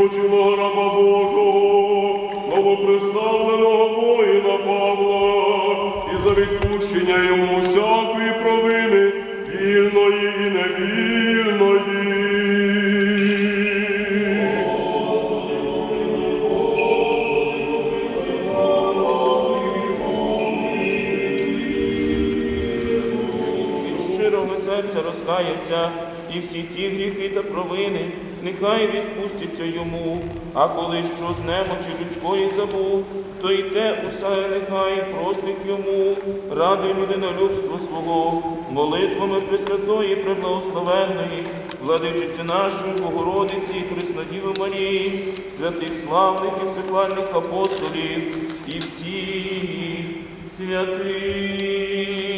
спочилого раба Божого, новоприставленого воїна Павла, і за відпущення йому всякої провини, вільної і невільної. Серця розкається, і всі ті гріхи та провини нехай відпустяться йому. А коли що з немочі людської забув, то й те усе нехай простить йому, ради людинолюбства свого, молитвами Пресвятої, Преблагословенної, владичиці нашої Богородиці, і Преснодіви Марії, святих славних і всехвальних апостолів і всіх святих.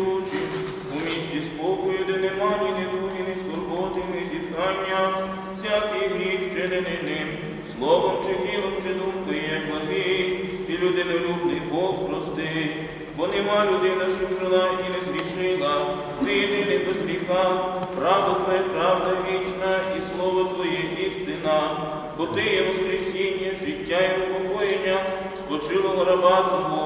Місті у місті спокою, де нема ні недуги, ні скорботи, ні зітхання, всякий гріх вчинений ним, словом чи ділом, чи думкою є благий, і людинолюбний Бог прости, бо нема людина, що жила і не згрішила, ти єдиний без гріха, правда твоя, правда вічна, і слово твоє істина, бо ти є воскресіння, життя і упокоєння, спочилого раба Твого,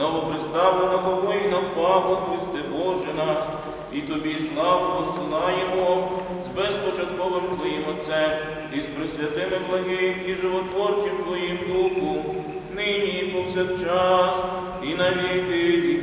новоприставленого воїна Павла, Христе Боже наш, і тобі славу посилаємо з безпочатковим Твоїм Отцем, і з присвятими благим і животворчим Твоїм Духом, нині і повсякчас, і на віки